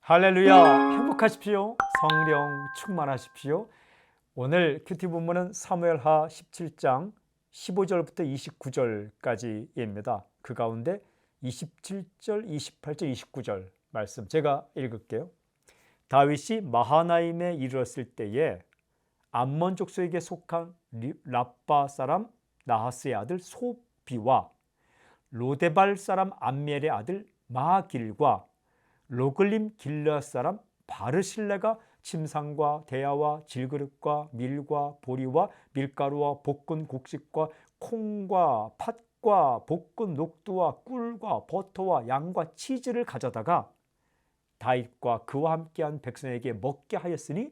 할렐루야. 행복하십시오. 성령 충만하십시오. 오늘 큐티 본문은 사무엘하 17장 15절부터 29절까지입니다. 그 가운데 27절 28절 29절 말씀 제가 읽을게요. 다윗이 마하나임에 이르렀을 때에 암몬 족속에게 속한 리- 라빠 사람 나하스의 아들 소비와 로데발 사람 암멜의 아들 마길과 로글림 길르앗 사람 바르실레가 침상과 대야와 질그릇과 밀과 보리와 밀가루와 볶은 곡식과 콩과 팥과 볶은 녹두와 꿀과 버터와 양과 치즈를 가져다가 다윗과 그와 함께한 백성에게 먹게 하였으니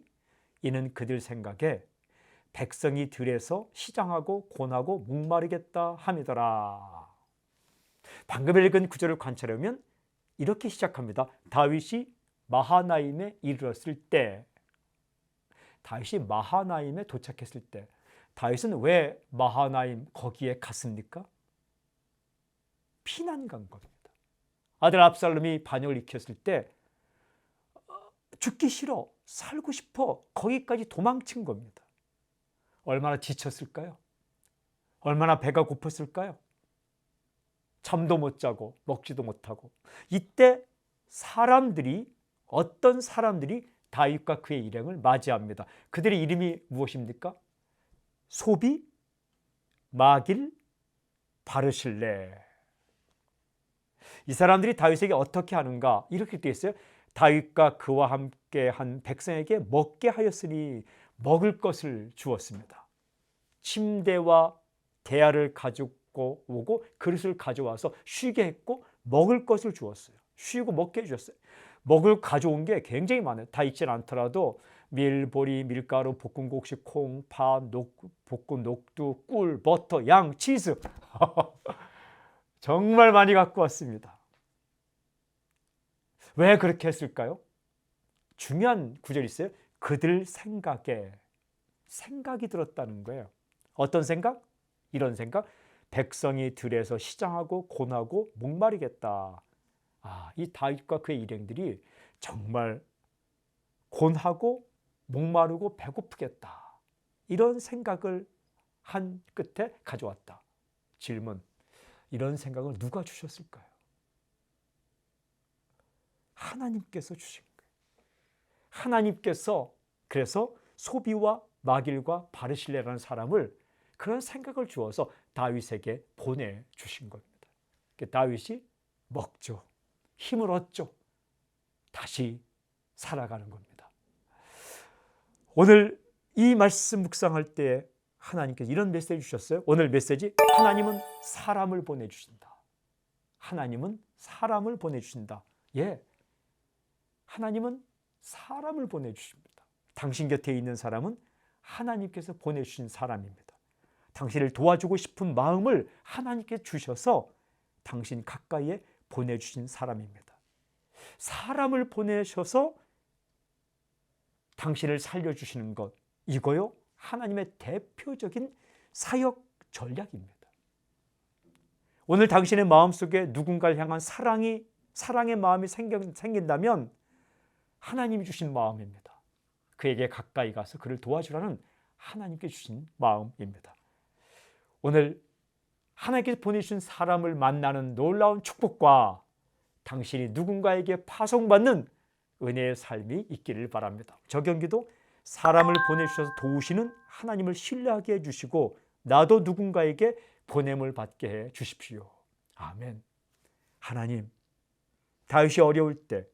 이는 그들 생각에 백성이 들에서 시장하고 곤하고 목마르겠다 함이더라. 방금 읽은 구절을 관찰하면 이렇게 시작합니다. 다윗이 마하나임에 이르렀을 때 다윗이 마하나임에 도착했을 때 다윗은 왜 마하나임 거기에 갔습니까? 피난 간 겁니다. 아들 압살롬이 반역을 일으켰을 때 어, 죽기 싫어 살고 싶어 거기까지 도망친 겁니다. 얼마나 지쳤을까요? 얼마나 배가 고팠을까요? 잠도 못 자고 먹지도 못하고 이때 사람들이 어떤 사람들이 다윗과 그의 일행을 맞이합니다. 그들의 이름이 무엇입니까? 소비, 마길, 바르실레. 이 사람들이 다윗에게 어떻게 하는가? 이렇게 되어 있어요. 다윗과 그와 함께 한 백성에게 먹게 하였으니 먹을 것을 주었습니다. 침대와 대야를 가 지고 오고 그릇을 가져와서 쉬게 했고 먹을 것을 주었어요. 쉬고 먹게 해주셨어요. 먹을 가져온 게 굉장히 많아요. 다 있진 않더라도 밀, 보리, 밀가루, 볶은 곡식, 콩, 파, 녹, 볶은 녹두, 꿀, 버터, 양, 치즈 정말 많이 갖고 왔습니다. 왜 그렇게 했을까요? 중요한 구절이 있어요. 그들 생각에 생각이 들었다는 거예요. 어떤 생각? 이런 생각. 백성이 들에서 시장하고 곤하고 목마르겠다. 아, 이 다윗과 그의 일행들이 정말 곤하고 목마르고 배고프겠다. 이런 생각을 한 끝에 가져왔다. 질문. 이런 생각을 누가 주셨을까요? 하나님께서 주신 거예요. 하나님께서 그래서 소비와 마길과 바르실레라는 사람을 그런 생각을 주어서 다윗에게 보내 주신 겁니다. 다윗이 먹죠. 힘을 얻죠. 다시 살아가는 겁니다. 오늘 이 말씀 묵상할 때 하나님께서 이런 메시지 주셨어요. 오늘 메시지 하나님은 사람을 보내 주신다. 하나님은 사람을 보내 주신다. 예. 하나님은 사람을 보내 주십니다. 당신 곁에 있는 사람은 하나님께서 보내 주신 사람입니다. 당신을 도와주고 싶은 마음을 하나님께 주셔서 당신 가까이에 보내 주신 사람입니다. 사람을 보내셔서 당신을 살려 주시는 것 이거요. 하나님의 대표적인 사역 전략입니다. 오늘 당신의 마음 속에 누군가를 향한 사랑이 사랑의 마음이 생겨, 생긴다면 하나님이 주신 마음입니다. 그에게 가까이 가서 그를 도와주라는 하나님께 주신 마음입니다. 오늘 하나님께서 보내주신 사람을 만나는 놀라운 축복과 당신이 누군가에게 파송받는 은혜의 삶이 있기를 바랍니다. 저 경기도 사람을 보내주셔서 도우시는 하나님을 신뢰하게 해주시고 나도 누군가에게 보냄을 받게 해 주십시오. 아멘. 하나님, 다윗이 어려울 때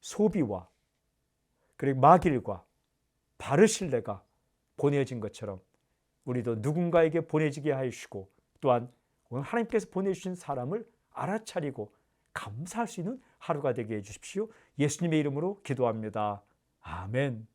소비와 그리고 마길과 바르실레가 보내진 것처럼 우리도 누군가에게 보내지게 하시고 또한 오늘 하나님께서 보내주신 사람을 알아차리고 감사할 수 있는 하루가 되게 해주십시오. 예수님의 이름으로 기도합니다. 아멘.